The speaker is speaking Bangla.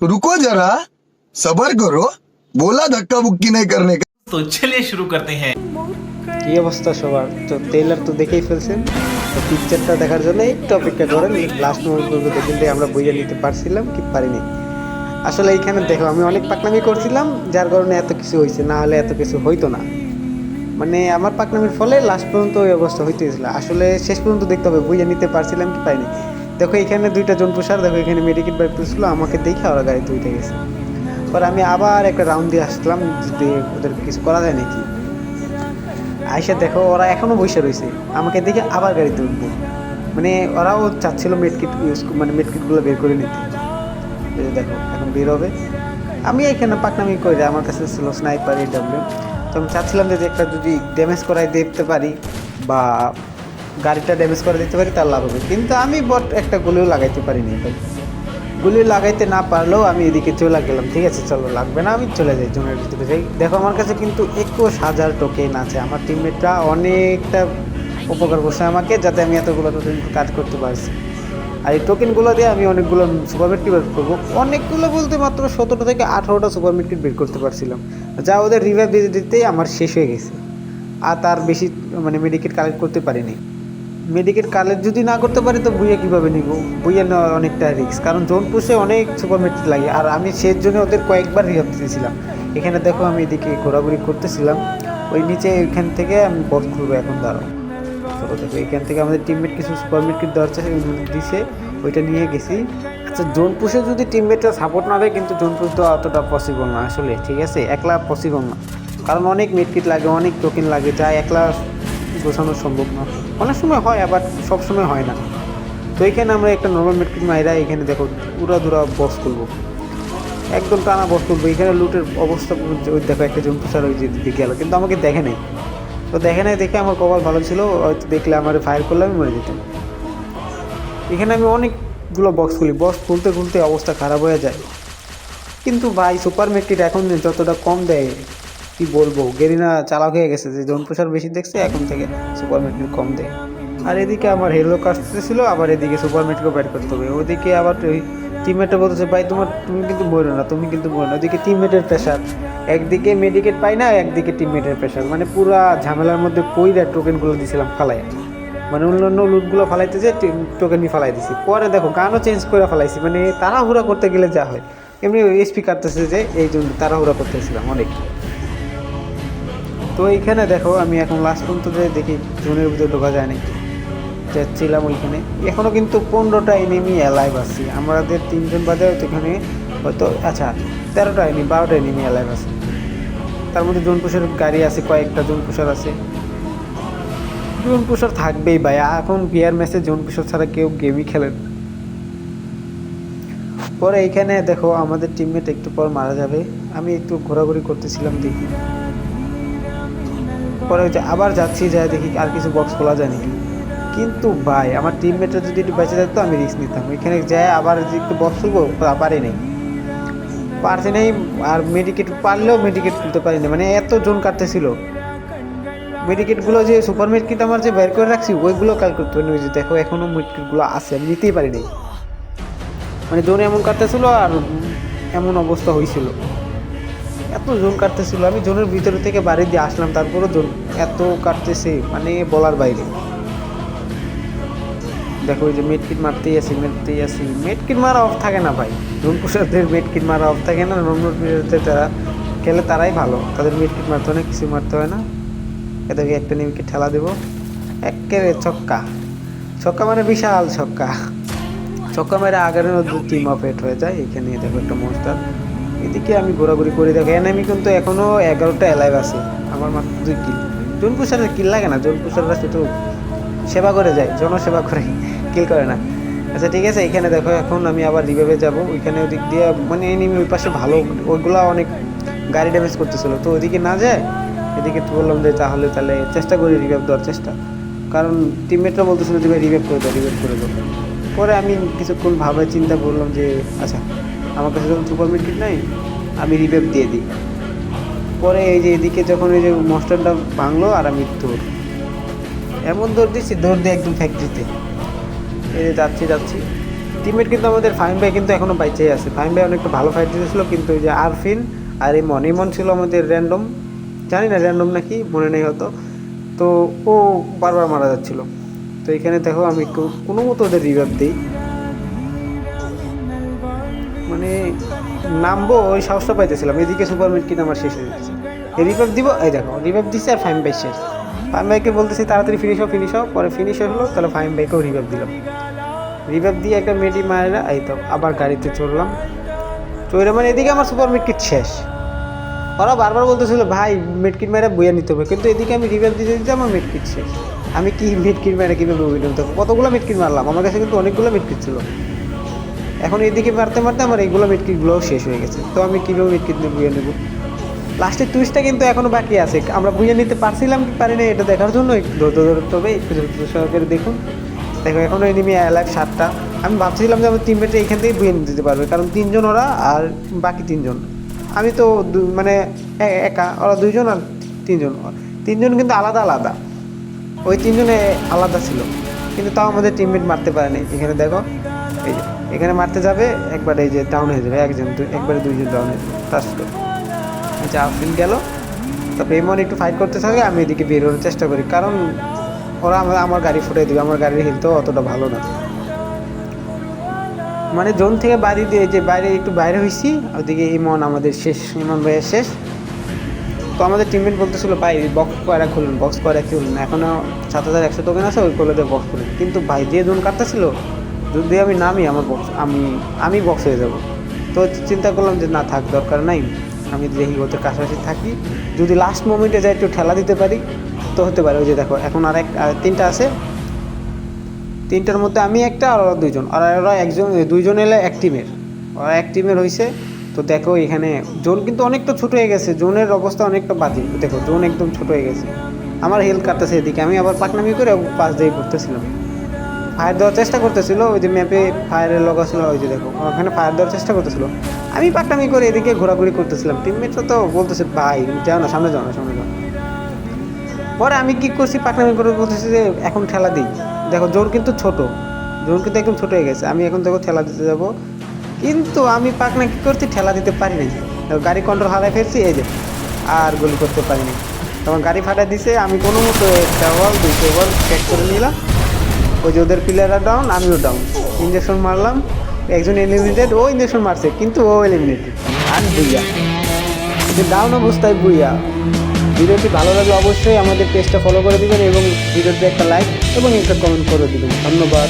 तो रुको जरा सबर करो बोला धक्का बुक्की नहीं करने का तो चलिए शुरू करते हैं কি অবস্থা সবার তো ট্রেলার তো দেখেই ফেলছেন তো পিকচারটা দেখার জন্য একটু অপেক্ষা করেন লাস্ট মুভি পর্যন্ত কিন্তু আমরা বইয়ে নিতে পারছিলাম কি পারিনি আসলে এইখানে দেখো আমি অনেক পাকনামি করছিলাম যার কারণে এত কিছু হয়েছে না হলে এত কিছু হইতো না মানে আমার পাকনামির ফলে লাস্ট পর্যন্ত ওই অবস্থা হইতেছিল আসলে শেষ পর্যন্ত দেখতে হবে বইয়ে নিতে পারছিলাম কি পারিনি দেখো, এখানে দুইটা জন্তুসার, দেখো, এখানে মেডিকেট বাইক করছিল আমাকে দেখে ওরা গাড়ি উঠে গেছে। পরে আমি আবার একটা রাউন্ড দিয়ে আসলাম, যে ওদের কিছু করা যায় নাকি। আইসা দেখো, ওরা এখনও বসে রয়েছে। আমাকে দেখে আবার গাড়িতে উঠবো মানে ওরাও চাচ্ছিল মেডকিট ইউজ মানে মেডকিটগুলো বের করে নিতে। দেখো, এখন বের হবে। আমি এখানে পাকনামি করে আমার কাছে ছিল স্নাইপার এই ডাব্লিউ তো আমি চাচ্ছিলাম যে একটা যদি ড্যামেজ করাই দেখতে পারি, বা গাড়িটা ড্যামেজ করে দিতে পারি, তার লাভ হবে। কিন্তু আমি বট একটা গুলিও লাগাইতে পারিনি গুলি লাগাইতে না পারলেও আমি এদিকে চলে গেলাম, ঠিক আছে, চলো, লাগবে না, আমি চলে যাই জোনের ভিতরে। যাই দেখো, আমার কাছে কিন্তু একুশ হাজার টোকেন আছে। আমার টিমমেটরা অনেকটা উপকার করছে আমাকে, যাতে আমি এতগুলো টোকেন কাজ করতে পারছি। আর এই টোকেনগুলো দিয়ে আমি অনেকগুলো সুপার মিটকিট বের করব। অনেকগুলো বলতে মাত্র সতেরো থেকে আঠারোটা সুপার মিটকিট বের করতে পারছিলাম। যা ওদের রিভাইভ দিতে দিতেই আমার শেষ হয়ে গেছে। আর তার বেশি মানে মেডিকেট কালেক্ট করতে পারিনি। মেডিকেট কালেক্ট যদি না করতে পারি, তো বুইয়া কীভাবে নিব? বুইয়া নেওয়া অনেকটা রিস্ক কারণ জোন পুষে অনেক সুপার মেট্রিক লাগে। আর আমি সেই জন্য ওদের কয়েকবার রিহাব দিতেছিলাম এখানে দেখো আমি এদিকে ঘোরাঘুরি করতেছিলাম। ওই নিচে ওইখান থেকে আমি বস খুলবো এখন, দাঁড়াও। চলো দেখো, এখান থেকে আমাদের টিমমেট কিছু সুপার মেট্রিক দেওয়ার চেষ্টা দিছে, ওইটা নিয়ে গেছি। আচ্ছা জোন পুষে যদি টিমমেটরা সাপোর্ট না দেয়, কিন্তু জোন পুষ দেওয়া অতটা পসিবল না আসলে, ঠিক আছে? একলা পসিবল না। কারণ অনেক মেটকিট লাগে, অনেক টোকেন লাগে, যা একলা গোছানো সম্ভব না। অনেক সময় হয়, আবার সব সময় হয় না। তো এখানে আমরা একটা নর্মাল মেটকিট মাইরা এখানে দেখো পুরা দুরা বস করব একদম টানা বস করব এখানে লুটের অবস্থা ওই দেখো একটা জন্তু স্যার ওই যে গেল। কিন্তু আমাকে দেখে নেই। তো দেখে নাই দেখে আমার কপাল ভালো ছিল, হয়তো দেখলে আমার ফায়ার করলে আমি মরে যেতাম। এখানে আমি অনেকগুলো বক্স খুলি বক্স খুলতে খুলতে অবস্থা খারাপ হয়ে যায়। কিন্তু ভাই সুপার মেটকিট এখন যতটা কম দেয় কি বলব? গেরিনা চালাক হয়ে গেছে। যে জন প্রসার বেশি দেখছে, এখন থেকে সুপার মেটকিট কম দেয়। আর এদিকে আমার হেলো কাটতেছিল আবার এদিকে সুপার মেটকেও ব্যাট করতে হবে। ওদিকে আবার ওই টিমমেটটা বলতেছে, ভাই, তোমার, তুমি কিন্তু মরো না, তুমি কিন্তু মরো না। ওদিকে টিমমেটের প্রেশার একদিকে মেডিকেট পাই না, একদিকে টিমমেটের প্রেশার মানে পুরা ঝামেলার মধ্যে কইরা টোকেনগুলো দিছিলাম ফালাই মানে অন্যান্য লুটগুলো ফালাইতে যে টোকেনই ফালাই দিছি। পরে দেখো, গানও চেঞ্জ করে ফালাইছি। মানে তাড়াহুড়া করতে গেলে যা হয়। এমনি এসপি কাটতেছে যে, এই জন্য তাড়াহুড়া করতেছিলাম অনেক। তো এইখানে দেখো, আমি এখন লাস্ট পর্যন্ত যে দেখি জোনের ভিতরে ঢোকা যায় নাকি? যাচ্ছিলাম ওইখানে। এখনও কিন্তু পনেরোটা এনিমি অ্যালাইভ আছি। আমাদের তিনজন বাদে হয়তো এখানে হয়তো আচ্ছা তেরোটা এনিমি বারোটা এনিমি অ্যালাইভ আছে। তার মধ্যে জোন পুষার গাড়ি আছে, কয়েকটা জোন পুষার আছে। জোন পুষার থাকবেই ভাই এখন বিয়ার ম্যাচে জোন পুষার ছাড়া কেউ গেমই খেলে না। পরে এইখানে দেখো, আমাদের টিমমেট একটু পর মারা যাবে। আমি একটু ঘোরাঘুরি করতেছিলাম দেখি। পরে যে আবার যাচ্ছি, যাই দেখি আর কিছু বক্স খোলা যায় নাকি কিন্তু ভাই, আমার টিমমেটরা যদি একটু বেঁচে থাকতো আমি রিস্ক নিতাম। ওইখানে যাই আবার একটু বক্স খুলবো পারি নেই। পারছি নেই, আর মেডিকেট পারলেও মেডিকেট তুলতে পারিনি মানে এত জোন কাটতেছিল। মেডিকেটগুলো যে সুপার মেডিকেট আমার যে বের করে রাখছি, ওইগুলো কাল করতে পারিনি। ওই যে দেখো এখনও মেডিকেটগুলো আছে, আমি নিতেই পারিনি মানে জোন এমন কাটতেছিল আর এমন অবস্থা হয়েছিল। এত জোন কাটতেছিল, আমি জোনের ভিতরে থেকে বাড়ি দিয়ে আসলাম, তারপরও জোন এত কাটতেছে মানে বলার বাইরে। দেখো ওই যে মেটকিট মারতেই আছি মেরতেই আছি। মেটকিট মারা অফ থাকে না ভাই। জোন পুষারদের মেটকিট মারা অফ থাকে না নর্মাল প্লেয়ারদের তারা খেলে তারাই ভালো। তাদের মেটকিট মারতে হয় না, কিছু মারতে হয় না। এদেরকে একটা নিমকে ঠেলা দেবো। একেবারে ছক্কা। ছক্কা মানে বিশাল ছক্কা। ছক্কা মেরে আগের টিম অফ হয়ে যায়, এখানে দেখো একটা মনস্টার এদিকে আমি ঘোরাঘুরি করে দেখো এনামি কিন্তু এখনও এগারোটা অ্যালাইভ আছে। আমার মাত্র দুই কিল। জোন পুষারের কিল লাগে না জোন পুষাররা শুধু সেবা করে যায়, জনসেবা করে, কিল করে না। আচ্ছা ঠিক আছে, এখানে দেখো, এখন আমি আবার রিভাইভে যাব। ওইখানে ওদিক দিয়ে মানে এনিমি ওই পাশে ভালো, ওইগুলা অনেক গাড়ি ড্যামেজ করতেছিল। তো ওইদিকে না যায়, এদিকে তো বললাম যে তাহলে তাহলে চেষ্টা করি রিভাইভ দেওয়ার চেষ্টা। কারণ টিমমেটরা বলতেছিল যে ভাই রিভাইভ করে দাও রিভাইভ করে দাও। পরে আমি কিছুক্ষণ ভাবে চিন্তা করলাম যে আচ্ছা আমার কাছে যখন সুপার মিটকিট নাই, আমি রিভাইভ দিয়ে দিই। পরে এই যে এদিকে যখন এই যে মস্টারটা ভাঙলো আর আমি দৌড় এমন দৌড় দিচ্ছি দৌড় দিয়ে একদম ফ্যাক্টরিতে এই যে যাচ্ছি যাচ্ছি। টিমমেট কিন্তু আমাদের ফাহিম ভাই কিন্তু এখনও বাইচেই আছে। ফাহিম ভাই অনেকটা ভালো ফাইট দিতেছিল কিন্তু ওই যে আরফিন আর ইমন ইমন ছিল আমাদের র্যান্ডম জানি না র্যান্ডম নাকি, মনে নেই হতো তো ও বারবার মারা যাচ্ছিল। তো এখানে দেখো আমি একটু কোনো মতো ওদের রিভাইভ দিই। মানে নামবো, ওই সাহসটা পাইতেছিলাম। এদিকে সুপার মিট কিনা আমার শেষ হয়ে গেছে। রিভাইভ দিব, এই দেখো রিভাইভ দিচ্ছে আর ফাইম বাই শেষ। ফাইম বাইকে বলতেছি, তাড়াতাড়ি ফিনিশ হও ফিনিশ হও। পরে ফিনিশ হলো, তাহলে ফাইম বাইকেও রিভাইভ দিলাম। রিভাইভ দিয়ে একটা মেডি মারেরা এই তো, আবার গাড়িতে চড়লাম। চড়ে মানে এদিকে আমার সুপার মিট কিট শেষ। ওরা বারবার বলতেছিল, ভাই মেটকিট মেরে বইয়া নিতে হবে। কিন্তু এদিকে আমি রিভাইভ দিতে দিতে আমার মেটকিট শেষ। আমি কি মিটকিট মেরে কীভাবে বই নিতে হবে? কতগুলো মিটকিট মারলাম? আমার কাছে কিন্তু অনেকগুলো মিটকিট ছিল। এখন এদিকে মারতে মারতে আমার এইগুলো মিটকিটগুলোও শেষ হয়ে গেছে। তো আমি কীভাবে মিটকিট বুঝে নেব? লাস্টের টুইস্টটা কিন্তু এখনও বাকি আছে। আমরা বুঝে নিতে পারছিলাম কি পারি না এটা দেখার জন্য একটু ধৈর্য ধরতে হবে, একটু ধৈর্য সহকারে দেখুন। দেখো, এখনও এনিমি এলাক সাতটা। আমি ভাবছিলাম যে আমার টিমমেটে এখান থেকে বুঝে নিতে পারবে, কারণ তিনজন ওরা আর বাকি তিনজন। আমি তো মানে একা, ওরা দুইজন আর তিনজন। তিনজন কিন্তু আলাদা আলাদা। ওই তিনজনে আলাদা ছিল। কিন্তু তাও আমাদের টিমমেট মারতে পারেনি। এখানে দেখো এই যে, এখানে মারতে যাবে, একবারে এই যে ডাউন হয়ে যাবে, একজন একবারে দুইজন ডাউন হয়ে যাবে আচ্ছা আফরিন গেল। তারপরে এমন একটু ফাইট করতে থাকে, আমি এদিকে বেরোনোর চেষ্টা করি, কারণ ওরা আমার আমার গাড়ি ফুটে দিবে, আমার গাড়ির হেলতেও অতটা ভালো না। মানে জোন থেকে বাড়ি দিয়ে যে বাইরে একটু বাইরে হয়েছি, ওদিকে ইমন আমাদের শেষ, ইমন ভাইয়ের শেষ। তো আমাদের টিমমেট বলতেছিল, ভাই বক্স কয়রা খুলুন বক্স কয়রা খুলুন? এখনও সাত হাজার একশো টোকেন আছে, ওই করলে বক্স খুলুন কিন্তু ভাই, যে জোন কাটতেছিল যদি আমি নামি, আমার বক্স আমি আমি বক্স হয়ে যাব। তো চিন্তা করলাম যে না, থাক, দরকার নাই। আমি দেখি ওদের কাছাকাছি থাকি, যদি লাস্ট মোমেন্টে যাই, একটু ঠেলা দিতে পারি, তো হতে পারে। ওই যে দেখো, এখন আর এক তিনটা আছে। তিনটার মধ্যে আমি একটা আর ওরা দুইজন। আর ওরা একজন, দুইজন এলে এক টিমের ওরা এক টিমের হয়েছে তো দেখো, এখানে জোন কিন্তু অনেকটা ছোট হয়ে গেছে। জোনের অবস্থা অনেকটা বাতিল দেখো, জোন একদম ছোট হয়ে গেছে। আমার হেল্প কাটতেছে এদিকে। আমি আবার পাকনামি করে পাশ দিয়ে করতেছিলাম ফায়ার দেওয়ার চেষ্টা করতেছিল, ওই যে ম্যাপে ফায়ারের লগা ছিল, ওই যে দেখো, ওখানে ফায়ার দেওয়ার চেষ্টা করতেছিল। আমি পাকনামি করে এদিকে ঘোরাঘুরি করতেছিলাম। টিমমেটরা তো বলতেছে, ভাই, যাও না, সামনে যাও না, সামনে যাও পরে আমি কি করছি পাকনামি করে বলতেছি যে, এখন ঠেলা দিই। দেখো, জোর কিন্তু ছোট, জোর কিন্তু একদম ছোট হয়ে গেছে। আমি এখন দেখো ঠেলা দিতে যাব। কিন্তু আমি পাকনা কি করছি, ঠেলা দিতে পারি নাই। গাড়ি কন্ট্রোল হারাই ফেলছি, এই যে, আর গুলি করতে পারিনি তখন গাড়ি ফাটা দিছে, আমি কোনো মতো একটা বল দুইটা বল চেক করে নিলাম। ওই যে ওদের প্লেয়াররা ডাউন আমিও ডাউন ইঞ্জেকশন মারলাম, একজন এলিমিনেটেড ও ইঞ্জেকশন মারছে, কিন্তু ও এলিমিনেটেড আর বুইয়া ডাউন অবস্থায় বুইয়া ভিডিওটি ভালো লাগলে অবশ্যই আমাদের পেজটা ফলো করে দেবেন এবং ভিডিওতে একটা লাইক এবং একটা কমেন্ট করে দেবেন। ধন্যবাদ।